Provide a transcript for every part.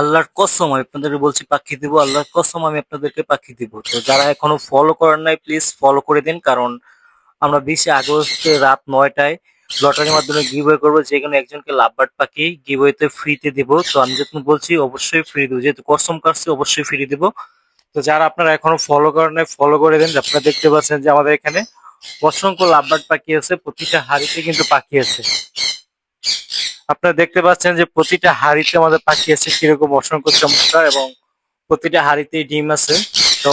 আল্লাহর কসম আমি আপনাদেরকে বলছি, পাখি দিব, আল্লাহর কসম আমি আপনাদেরকে পাখি দিব। তো যারা এখনও ফলো করেন নাই প্লিজ ফলো করে দিন, কারণ আমরা বিশে আগস্ট রাত নয়টায় লটারির মাধ্যমে গিভওয়ে করব, যে কোনো একজনকে লাভবার্ড পাখি গিভওয়েতে ফ্রিতে দিব। তো আমি যখন বলছি, অবশ্যই ফ্রি দেবো। যেহেতু কসম কাটছে, অবশ্যই ফ্রি দিব। তো যারা আপনারা এখনও ফলো করেন নাই ফলো করে দেন। আপনারা দেখতে পাচ্ছেন যে আমাদের এখানে অসংখ্য লাভবার্ড পাখি আছে, প্রতিটা হাড়িতে কিন্তু পাখি আছে। আপনারা দেখতে পাচ্ছেন যে প্রতিটা হাড়িতে আমাদের পাখি আছে কীরকম অসংখ্য চমৎকার এবং প্রতিটা হাড়িতেই ডিম আছে। তো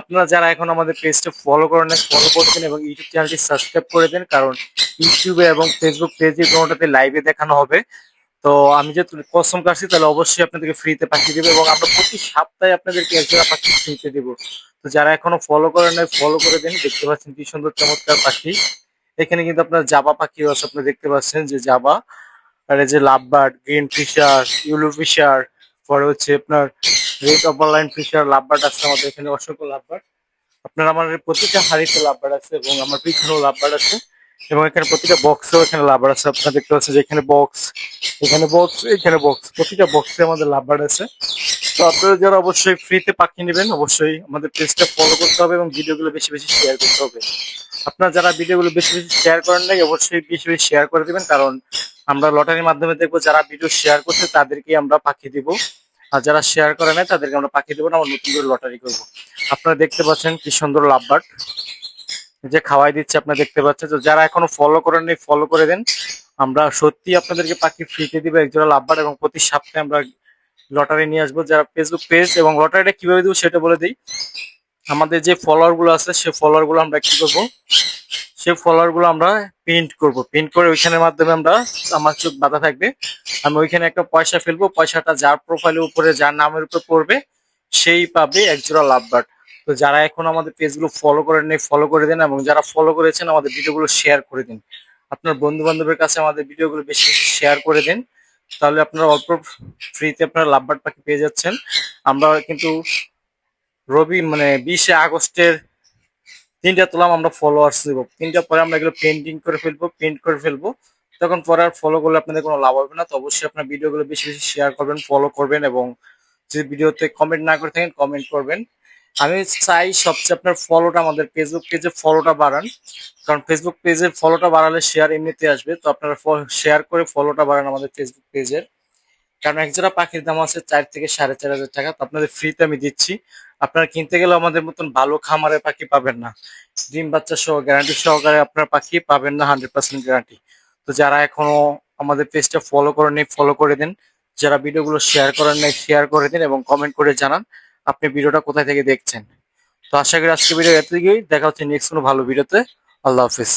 আপনারা যারা এখন আমাদের পেজটা ফলো করেন ফলো করবেন এবং ইউটিউব চ্যানেলটি সাবস্ক্রাইব করে দেন, কারণ ইউটিউবে এবং ফেসবুক পেজে কোনোটাতে লাইভে দেখানো হবে। তো আমি যেহেতু কসম কাটছি, তাহলে অবশ্যই আপনাদেরকে ফ্রিতে পাঠিয়ে দেবো এবং আমরা প্রতি সপ্তাহে আপনাদেরকে একজোড়া পাখি ফ্রিতে দেবো। তো যারা এখনও ফলো করেন ফলো করে দেন, দেখতে পাচ্ছেন কি সুন্দর চমৎকার পাখি। এখানে কিন্তু আপনার জাবা পাখিও আছে আপনি দেখতে পাচ্ছেন যে জাবা। আর এই যে lovebird, green fisher, yellow fisher, পরে হচ্ছে আপনার রেড অপারলাইন ফিশার, লাভবার্ড আছে আমাদের এখানে, অসংখ্য লাভবার্ড। আপনার আমার প্রতিটা হাড়িতে লাভবার্ড আছে এবং আমার পিছনেও লাভবার্ড আছে এবং এখানে প্রতিটা বক্সেও এখানে লাভবার্ড আছে। আপনারা দেখতে পাচ্ছেন যে এখানে বক্স এখানে বক্স এখানে বক্স, প্রতিটা বক্সে আমাদের লাভবার্ড আছে। তো আপনারা যারা অবশ্যই ফ্রিতে পাখি নেবেন, অবশ্যই আমাদের পেজটা ফলো করতে হবে এবং ভিডিওগুলো বেশি বেশি শেয়ার করতে হবে। আপনারা যারা ভিডিওগুলো বেশি বেশি শেয়ার করেন নাই, অবশ্যই বেশি বেশি শেয়ার করে দিবেন, কারণ আমরা লটারির মাধ্যমে দেখব যারা ভিডিও শেয়ার করছে তাদেরকে আমরা পাখি দিব। আর যারা শেয়ার করে নাই, তাদেরকে আমরা পাখি দেবো না, আমরা নতুন করে লটারি করব। আপনারা দেখতে পাচ্ছেন কি সুন্দর লাভবার্ড যে খাওয়াই দিচ্ছে, আপনারা দেখতে পাচ্ছেন। তো যারা এখনও ফলো করেন নাই ফলো করে দেন। আমরা সত্যি আপনাদেরকে পাখি ফ্রিতে দিব, একজোড়া লাভবার্ড এবং প্রতি সপ্তাহে আমরা লটারি নিয়ে আসব। যারা ফেসবুক পেজ এবং লটারিটা কীভাবে দেবো, সেটা বলে দিই। আমাদের যে ফলোয়ারগুলো আছে, সে ফলোয়ারগুলো আমরা কি করব? সেই ফলোয়ারগুলো আমরা প্রিন্ট করব। প্রিন্ট করে ওইখানের মাধ্যমে আমরা আমার চোখ বাঁধা থাকবে। আমি ওইখানে একটা পয়সা ফেলব। পয়সাটা যার প্রোফাইলের উপরে, যার নামের উপর পড়বে, সেই পাবে একজোড়া লাভবার্ড তো যারা এখন আমাদের পেজগুলো ফলো করেন নেই ফলো করে দেন এবং যারা ফলো করেছেন, আমাদের ভিডিওগুলো শেয়ার করে দিন। আপনার বন্ধু বান্ধবের কাছে আমাদের ভিডিওগুলো বেশি বেশি শেয়ার করে দিন। তাহলে আপনারা অল্প ফ্রিতে আপনারা লাভবার্ড পাখি পেয়ে যাচ্ছেন। আমরা কিন্তু রবি মানে বিশে আগস্টের তিনটা তুলাম, আমরা ফলোয়ার্স দেবো তিনটা পরে আমরা এগুলো পেন্টিং করে ফেলব প্রিন্ট করে ফেলব। তখন পরে আর ফলো করলে আপনাদের কোনো লাভ হবে না। তো অবশ্যই আপনার ভিডিওগুলো বেশি বেশি শেয়ার করবেন ফলো করবেন এবং যদি ভিডিওতে কমেন্ট না করে থাকেন কমেন্ট করবেন। আমি চাই সবচেয়ে আপনার ফলোটা আমাদের ফেসবুক পেজে ফলোটা বাড়ান। কারণ ফেসবুক পেজের ফলোটা বাড়ালে শেয়ার এমনিতে আসবে। তো আপনারা শেয়ার করে ফলোটা বাড়ান আমাদের ফেসবুক পেজের কারণ একজোড়া পাখির দাম আছে চার থেকে সাড়ে চার হাজার টাকা, তো আপনাদের ফ্রিতে আমি দিচ্ছি। আপনারা কিনতে গেলে আমাদের মতন ভালো খামারের পাখি পাবেন না। ডিম বাচ্চা সহ গ্যারান্টি সহকারে আপনার পাখি পাবেন না হান্ড্রেড পার্সেন্ট গ্যারান্টি তো যারা এখনও আমাদের পেজটা ফলো করেন নাই ফলো করে দিন। যারা ভিডিওগুলো শেয়ার করেন নাই শেয়ার করে দিন এবং কমেন্ট করে জানান আপনি ভিডিওটা কোথায় থেকে দেখছেন। তো আশা করি আজকে ভিডিও এতদিকেই দেখা হচ্ছে নেক্সট কোনো ভালো ভিডিওতে আল্লাহ হাফিজ।